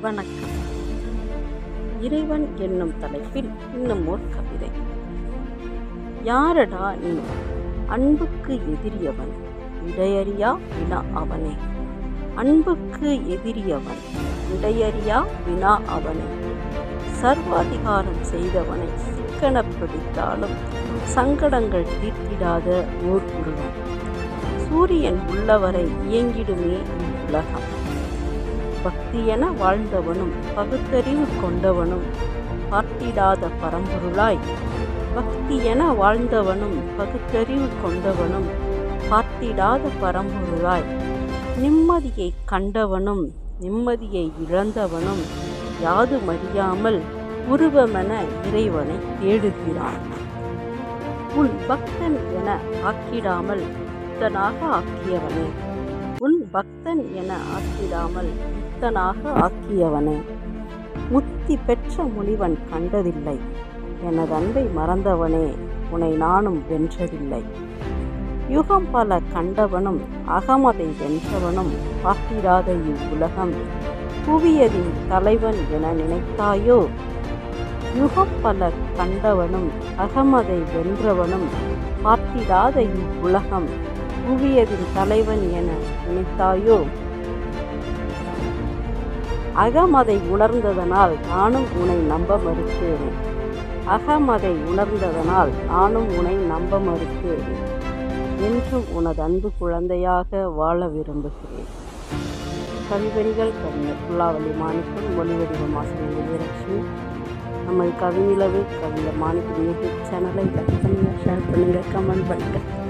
வணக்கம். இறைவன் என்னும் தலைப்பில் இன்னும் ஓர் கவிதை. யாரடா நீ? அன்புக்கு எதிரியவன். இடையறியா? வினா அவனே. அன்புக்கு எதிரியவன். இடையறியா? வினா அவனே. சர்வாதிகாரம் செய்தவனை சிக்கன பிடித்தாலும் சங்கடங்கள் தீர்த்திடாத ஓர் உருவம். சூரியன் உள்ளவரை இயங்கிடுமே உலகம் பக்தியென வாழ்ந்தவனும் பகுத்தறிவு கொண்டவனும் பார்த்திடாத பரம்பொருளாய் பக்தியென வாழ்ந்தவனும் பகுத்தறிவு கொண்டவனும் பார்த்திடாத பரம்பொருளாய் நிம்மதியை கண்டவனும் நிம்மதியை இழந்தவனும் யாது அறியாமல் உருவமென இறைவனை தேடுகிறான். உன் பக்தன் என ஆக்கிடாமல் புத்தனாக ஆக்கியவனே. உன் பக்தன் என ஆக்கிடாமல் புத்தனாக ஆக்கியவனே. முத்தி பெற்ற முனிவன் கண்டதில்லை. எனது அன்பை மறந்தவனே உன்னை நானும் வென்றதில்லை. யுகம் பல கண்டவனும் அகமதை வென்றவனும் பார்த்திடாத இவ்வுலகம். புவியதின் தலைவன் என நினைத்தாயோ? யுகம் பல கண்டவனும் அகமதை வென்றவனும் பார்த்திடாத இவ்வுலகம். புவியதின் தலைவன் என நினைத்தாயோ? அகமதை உணர்ந்ததனால் நானும் உன்னை நம்ப மறுத்தேன். அகம் அகமதை உணர்ந்ததனால் நானும் உன்னை நம்ப மறுத்தேன் என்றும் உனது அன்பு குழந்தையாக வாழ விரும்புகிறேன். கவிவரிகள் கவிஞர் புல்லாவளி மாணிக்கம் மொழி ஆசிரியர் விஜயலட்சுமி நமது கவிநிலவு கவிஞர் மாணிக்கம் யூடியூப் சேனலை லைக் பண்ணுங்கள் ஷேர் பண்ணுங்கள் கமெண்ட் பண்ணுங்கள்